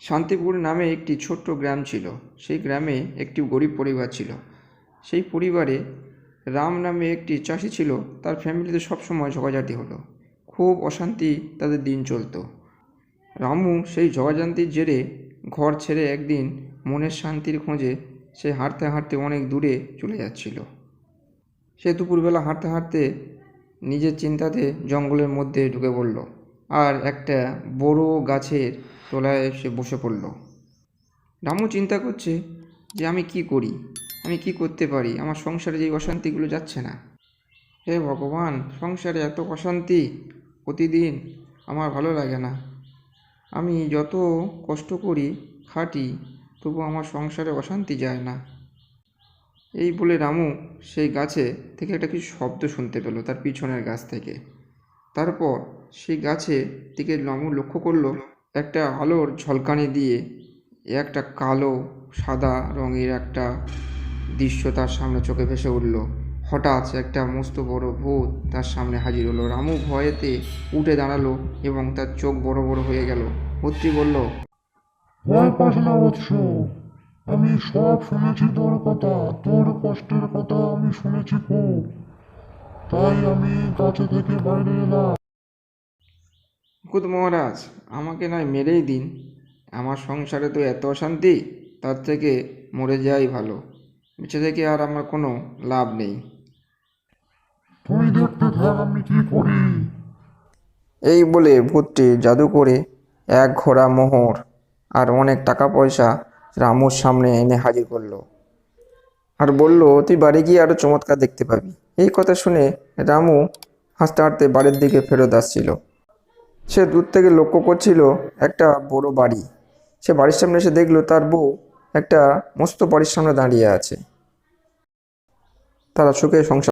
শান্তিপুর নামে একটি ছোট্ট গ্রাম ছিল। সেই গ্রামে একটি গরিব পরিবার ছিল। সেই পরিবারে রাম নামে একটি চাষি ছিল। তার ফ্যামিলিতে সবসময় ঝগড়াঝাটি হলো। খুব অশান্তি তাদের দিন চলতো। রামু সেই ঝগড়াঝাটির জেরে ঘর ছেড়ে একদিন মনের শান্তির খোঁজে সে হাঁটতে হাঁটতে অনেক দূরে চলে যাচ্ছিল। সে দুপুরবেলা হাঁটতে হাঁটতে নিজের চিন্তাতে জঙ্গলের মধ্যে ঢুকে পড়ল। আর একটা বড় গাছের তলায় এসে বসে পড়ল। রামু চিন্তা করছে যে আমি কি করি? আমি কি করতে পারি? আমার সংসারে যে অশান্তিগুলো যাচ্ছে না। হে ভগবান, সংসারে এত অশান্তি প্রতিদিন আমার ভালো লাগে না। আমি যত কষ্ট করি, খাটি, তবু আমার সংসারে অশান্তি যায় না। এই বলে রামু সেই গাছে থেকে একটা কিছু শব্দ শুনতে পেল তার পিছনের গাছ থেকে। তারপর সেই গাছে দিকে রামু লক্ষ্য করল একটা আলোর ঝলকানি দিয়ে একটা কালো, সাদা রঙের একটা দৃশ্য তার সামনে চোখে ভেসে উঠল। হঠাৎ একটা মস্ত বড় ভূত তার সামনে হাজির হলো। রামু ভয়েতে উঠে দাঁড়াল এবং তার চোখ বড় বড় হয়ে গেল। ভূতটি বলল, ভয় পাস না আমি সব শুনেছি তোর কথা, তোর কষ্টের কথা আমি শুনেছি খুব। তাই আমি গাছে থেকে বাইরে এলাম। ভূত মহারাজ আমাকে নয় মেরেই দিন। আমার সংসারে তো এত অশান্তি তার থেকে মরে যাই ভালো। বেঁচে থেকে আর আমার কোনো লাভ নেই। তুই দেখতে থাক আমি কি করি? এই বলে ভূতটি জাদু করে এক ঘোড়া মোহর আর অনেক টাকা পয়সা রামুর সামনে এনে হাজির করল। আর বলল তুই বাড়ি গিয়ে আরও চমৎকার দেখতে পাবি। এই কথা শুনে রামু হাসতে হাঁটতে বাড়ির দিকে ফেরত আসছিল। সে দূর থেকে লক্ষ্য করছিল একটা বড় বাড়ি। সে বাড়ির সামনে এসে দেখল তার বউ একটা মস্ত বাড়ির সামনে দাঁড়িয়ে আছে। তারা সুখে সংসার